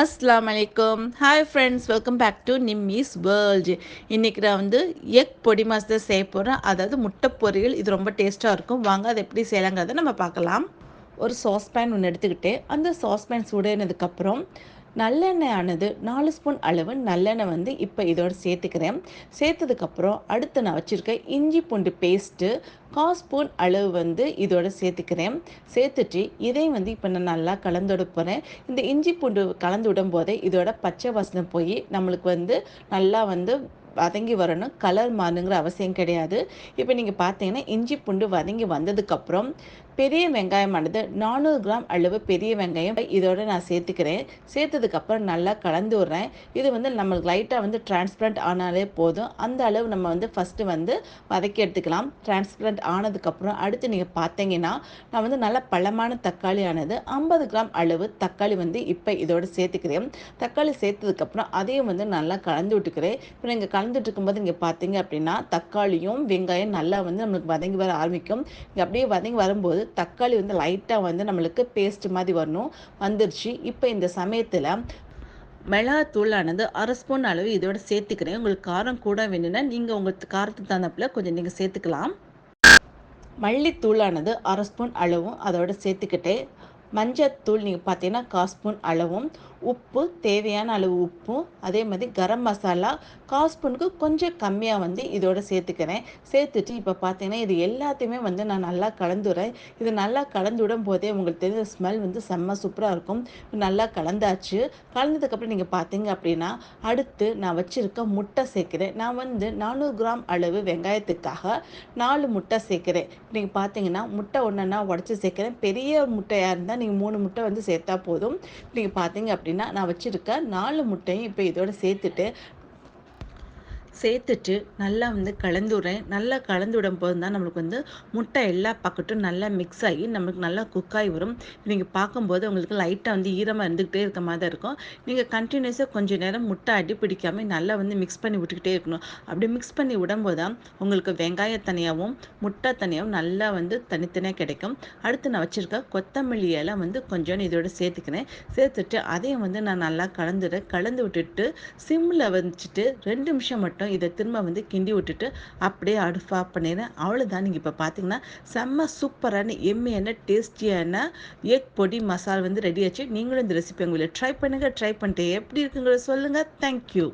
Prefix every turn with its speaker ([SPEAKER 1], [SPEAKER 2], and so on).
[SPEAKER 1] அஸ்லாம் வலைக்கம் hi friends welcome back to Nimmi's world இன்றைக்கி நான் வந்து எக் பொடி மாசத்தை செய்ய போகிறேன் அதாவது முட்டை பொரியல். இது ரொம்ப டேஸ்ட்டாக இருக்கும். வாங்க அதை எப்படி செய்யலாங்கிறத நம்ம பார்க்கலாம். ஒரு சாஸ்பேன் ஒன்று எடுத்துக்கிட்டு அந்த சாஸ்பேன் சூடானதுக்கப்புறம் நல்லெண்ணெய் ஆனது நாலு ஸ்பூன் அளவு நல்லெண்ணெய் வந்து இப்போ இதோடு சேர்த்துக்கிறேன். சேர்த்ததுக்கப்புறம் அடுத்து நான் வச்சுருக்கேன் இஞ்சி பூண்டு பேஸ்ட்டு கால் ஸ்பூன் அளவு வந்து இதோட சேர்த்துக்கிறேன். சேர்த்துட்டு இதையும் வந்து இப்போ நான் நல்லா கலந்துட போகிறேன் இந்த இஞ்சி பூண்டு கலந்து விடும் போதே இதோட பச்சை வாசனை போய் நம்மளுக்கு வந்து நல்லா வந்து வதங்கி வரணும். கலர் மாறுங்கிற அவசியம் கிடையாது. இப்போ நீங்கள் பார்த்தீங்கன்னா இஞ்சி பூண்டு வதங்கி வந்ததுக்கப்புறம் பெரிய வெங்காயமானது நானூறு கிராம் அளவு பெரிய வெங்காயம் இதோட நான் சேர்த்துக்கிறேன். சேர்த்ததுக்கப்புறம் நல்லா கலந்து விட்றேன். இது வந்து நம்மளுக்கு லைட்டாக வந்து டிரான்ஸ்பரண்ட் ஆனாலே போதும். அந்த அளவு நம்ம வந்து ஃபஸ்ட்டு வந்து வதக்கி எடுத்துக்கலாம். டிரான்ஸ்பரண்ட் ஆனதுக்கப்புறம் அடுத்து நீங்கள் பார்த்தீங்கன்னா நான் வந்து நல்லா பழமான தக்காளி ஆனது ஐம்பது கிராம் அளவு தக்காளி வந்து இப்போ இதோட சேர்த்துக்கிறேன். தக்காளி சேர்த்ததுக்கப்புறம் அதையும் வந்து நல்லா கலந்து விட்டுக்கிறேன். இப்போ நீங்கள் கலந்துட்டு இருக்கும்போது நீங்கள் பார்த்தீங்க அப்படின்னா தக்காளியும் வெங்காயம் நல்லா வந்து நம்மளுக்கு வதங்கி வர ஆரம்பிக்கும். இங்கே அப்படியே வதங்கி வரும்போது தக்காளி வந்து லைட்டாக வந்து நம்மளுக்கு பேஸ்ட் மாதிரி வரணும். வந்துருச்சு. இப்போ இந்த சமயத்தில் மிளகாத்தூளானது அரை ஸ்பூன் அளவு இதோட சேர்த்துக்கிறேன். உங்களுக்கு காரம் கூட வேணும்னா நீங்கள் உங்கள் காரத்துக்கு தகுந்தப்பில் கொஞ்சம் நீங்கள் சேர்த்துக்கலாம். மல்லித்தூளானது அரை ஸ்பூன் அளவும் அதோட சேர்த்துக்கிட்டே மஞ்சத்தூள் நீங்கள் பார்த்தீங்கன்னா கால் ஸ்பூன் அளவும் உப்பு தேவையான அளவு உப்பும் அதே மாதிரி கரம் மசாலா கால் ஸ்பூனுக்கு கொஞ்சம் கம்மியாக வந்து இதோட சேர்த்துக்கிறேன். சேர்த்துட்டு இப்போ பார்த்தீங்கன்னா இது எல்லாத்தையுமே வந்து நான் நல்லா கலந்துறேன். இது நல்லா கலந்து விடும் போதே உங்களுக்கு தெரிஞ்ச ஸ்மெல் வந்து செம்ம சூப்பராக இருக்கும். நல்லா கலந்தாச்சு. கலந்ததுக்கப்புறம் நீங்கள் பார்த்தீங்க அப்படின்னா அடுத்து நான் வச்சுருக்க முட்டை சேர்க்குறேன். நான் வந்து நானூறு கிராம் அளவு வெங்காயத்துக்காக நாலு முட்டை சேர்க்குறேன். நீங்கள் பார்த்தீங்கன்னா முட்டை ஒன்றுன்னா உடச்சி சேர்க்குறேன். பெரிய முட்டையாக இருந்தால் நீங்கள் மூணு முட்டை வந்து சேர்த்தா போதும். நீங்கள் பார்த்தீங்க அப்படின்னா நான் வச்சுருக்க நாலு முட்டையும் இப்போ இதோட சேர்த்துட்டு சேர்த்துட்டு நல்லா வந்து கலந்துடுறேன். நல்லா கலந்து விடும் போது தான் நம்மளுக்கு வந்து முட்டை எல்லா பக்கட்டும் நல்லா மிக்ஸ் ஆகி நம்மளுக்கு நல்லா குக்காகி வரும். நீங்கள் பார்க்கும்போது உங்களுக்கு லைட்டாக வந்து ஈரமாக இருந்துக்கிட்டே இருக்க மாதிரி இருக்கும். நீங்கள் கண்டினியூஸாக கொஞ்சம் நேரம் முட்டை அடி பிடிக்காமல் நல்லா வந்து மிக்ஸ் பண்ணி விட்டுக்கிட்டே இருக்கணும். அப்படி மிக்ஸ் பண்ணி விடும்போது தான் உங்களுக்கு வெங்காய தனியாகவும் முட்டை தனியாகவும் நல்லா வந்து தனித்தனியாக கிடைக்கும். அடுத்து நான் வச்சுருக்க கொத்தமல்லி இலை வந்து கொஞ்சம் இதோட சேர்த்துக்கிறேன். சேர்த்துட்டு அதையும் வந்து நான் நல்லா கலந்துடுறேன். கலந்து விட்டுட்டு சிம்மில் வச்சுட்டு ரெண்டு நிமிஷம் மட்டும் இதை திரும்ப வந்து கிண்டி விட்டுட்டு அப்படியே அடுப்பு ஆஃப் பண்ணிடுறேன். அவ்வளோதான் நீங்கள் இப்போ பார்த்தீங்கன்னா செம்ம சூப்பரான எம்மையான டேஸ்டியான எக் பொடி மசாலா வந்து ரெடி ஆச்சு. நீங்களும் இந்த ரெசிபி உங்களை ட்ரை பண்ணுங்கள் ட்ரை பண்ணிட்டு எப்படி இருக்குங்கிறத சொல்லுங்கள் தேங்க்யூ